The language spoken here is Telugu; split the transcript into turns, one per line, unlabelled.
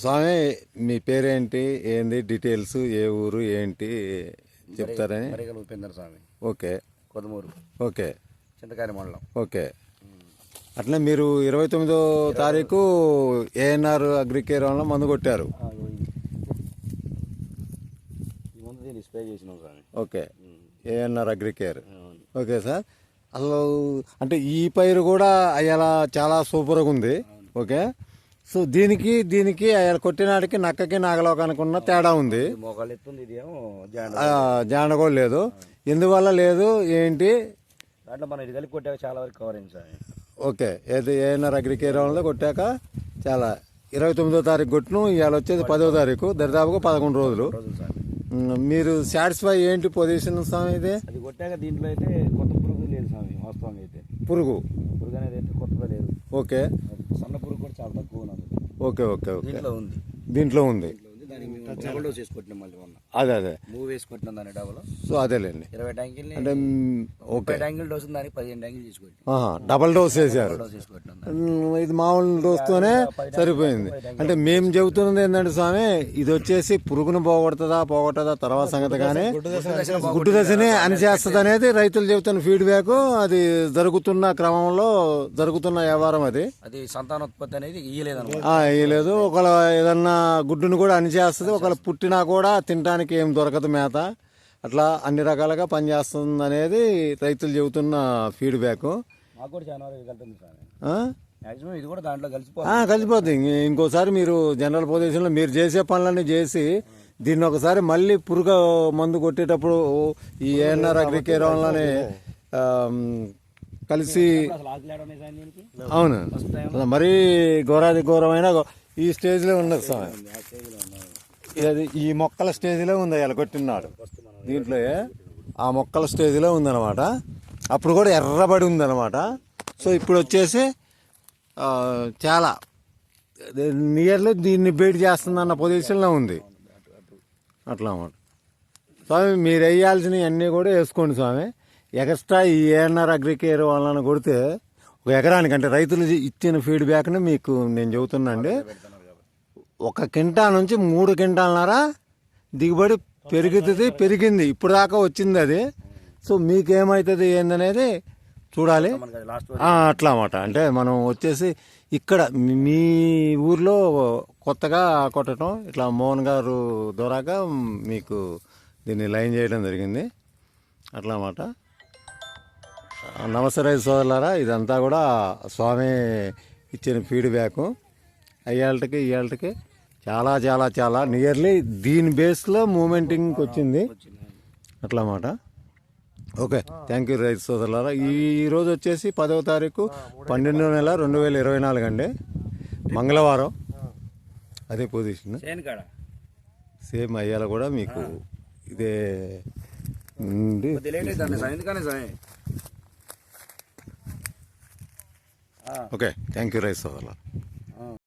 స్వామి మీ పేరేంటి? ఏంది? డీటెయిల్స్ ఏ ఊరు ఏంటి? చెప్తారని?
మరిగల ఉపేంద్ర స్వామి.
ఓకే.
కొదమూరు.
ఓకే.
చింతకాయల మండలం.
ఓకే. అట్లే మీరు ఇరవై తొమ్మిదో తారీఖు ఏఎన్ఆర్ అగ్రికేర్ వల్ల మందు కొట్టారు okay. ANR Agricare. Okay sir. అసలు అంటే ఈ పైరు కూడా అయ్యాల? చాలా సూపర్గా ఉంది. ఓకే. సో దీనికి దీనికి అయ్యాల కొట్టినాడికి నక్కకి నాగలోకానికి ఉన్న తేడా ఉంది.
జాండ
కూడా లేదు. ఎందువల్ల లేదు? ఏంటి?
దాంట్లో మనం ఇది కలిపి కొట్టాక చాలా వరకు కవర్ అయింది స్వామి
ఓకే ఏది ఏఎన్ఆర్ అగ్రికేర్ వల్ల కొట్టాక చాలా. ఇరవై తొమ్మిదో తారీఖు కొట్టును ఇవాళ వచ్చేది పదో తారీఖు దరిదాపుగా పదకొండు రోజులు. మీరు సాటిస్ఫై ఏంటి పొజిషన్ స్వామి ఇది?
అది కొట్టాక దీంట్లో అయితే కొత్త పురుగు లేదు స్వామి వాస్తవంగా అయితే.
పురుగు.
పురుగు అనేది అయితే కొత్తగా లేదు.
ఓకే.
సన్న పురుగు కూడా చాలా తక్కువ ఉన్నది.
Okay okay okay.
దీంట్లో ఉంది.
దీంట్లో ఉంది.
డబుల్ డోస్ మళ్ళీ మొన్న.
అదే అదే.
Move double.
సో అదేలేండి.
ఇరవై
అంటే ఓకే.
ట్యాంకిల్ డోస్ దానికి పదిహేను ట్యాంకిల్
డబల్ డోస్ వేసారు
డోస్
ఇది మామూలు డోస్తోనే సరిపోయింది. అంటే మేము చెబుతున్నది ఏంటంటే స్వామి ఇది వచ్చేసి పురుగును పోగొడుతుందా పోగొట్టదా తర్వాత సంగతి కానీ గుడ్డు దశనే అనిచేస్తుంది అనేది రైతులు చెబుతున్న ఫీడ్బ్యాక్ అది జరుగుతున్న క్రమంలో జరుగుతున్న వ్యవహారం అది.
అది సంతానోత్పత్తి అనేది ఇయ్యలేదన్నమాట
ఆ, లేదు ఒకవేళ ఏదన్నా గుడ్డును కూడా అనిచేస్తుంది ఒకవేళ పుట్టినా కూడా తినడానికి ఏం దొరకదు మేత. అట్లా అన్ని రకాలుగా పనిచేస్తుంది అనేది రైతులు చెబుతున్న ఫీడ్బ్యాక్
మాకు కూడా చాలా వరకు వెళ్తుంది స్వామి
ఆ?
మాక్సిమం ఇది కూడా దాంట్లో కలిసిపో
ఆ, కలిసిపోద్ది. ఇంక- ఇంకోసారి మీరు జనరల్ పొజిషన్లో మీరు చేసే పనులన్నీ చేసి దీన్ని ఒకసారి మళ్ళీ పురుగు మందు కొట్టేటప్పుడు ఈ ఏఎన్ఆర్ అగ్రికేర్ వల్లనే ఆమ్, కలిసి అవును. మరీ ఘోరాది ఘోరమైన ఈ స్టేజ్లో
స్టేజ్లో ఉన్నాం
ఇది ఈ మొక్కల స్టేజ్లో ఉంది ఇలా కొట్టినాడు. దీంట్లో ఆ మొక్కల స్టేజ్లో ఉందన్నమాట. అప్పుడు కూడా ఎర్రబడి ఉందన్నమాట. సో ఇప్పుడు వచ్చేసి చాలా. నియర్లీ దీన్ని బీట్ చేస్తుందన్న పొజిషన్లో ఉంది. అట్లా అన్నమాట. స్వామి మీరు వేయాల్సినవి అన్నీ కూడా వేసుకోండి స్వామి. ఎక్స్ట్రా ఈ ఏఎన్ఆర్ అగ్రికేర్ వాళ్ళని కొడితే ఒక ఎకరానికి అంటే రైతులు ఇచ్చిన ఫీడ్బ్యాక్ని మీకు నేను చెబుతున్నాండి ఒక కింటా నుంచి మూడు కింటాలన్నర దిగుబడి పెరుగుతుంది పెరిగింది. ఇప్పుడు దాకా వచ్చింది అది. సో మీకేమవుతుంది ఏందనేది చూడాలి. అట్లా అన్నమాట. అంటే మనం వచ్చేసి ఇక్కడ మీ- ఊర్లో కొత్తగా కొట్టడం ఇట్లా మోహన్ గారు ద్వారాగా మీకు దీన్ని లైన్ చేయడం జరిగింది. అట్లా అన్నమాట. నమస్తే సోదరులారా ఇదంతా కూడా స్వామి ఇచ్చిన ఫీడ్బ్యాక్. అయ్యాళ్ళకి ఇవాళకి చాలా చాలా చాలా నియర్లీ దీని బేస్లో మూమెంటింగ్కి వచ్చింది అట్లా అన్నమాట ఓకే థ్యాంక్ యూ రైతు సోదరులారా. ఈ ఈ రోజు వచ్చేసి పదవ తారీఖు పన్నెండో నెల రెండు వేల ఇరవై నాలుగు అండి. మంగళవారం. అదే పొజిషన్ సేమ్ అయ్యాల కూడా మీకు ఇదే ఓకే థ్యాంక్ యూ రైతు సోదరులారా.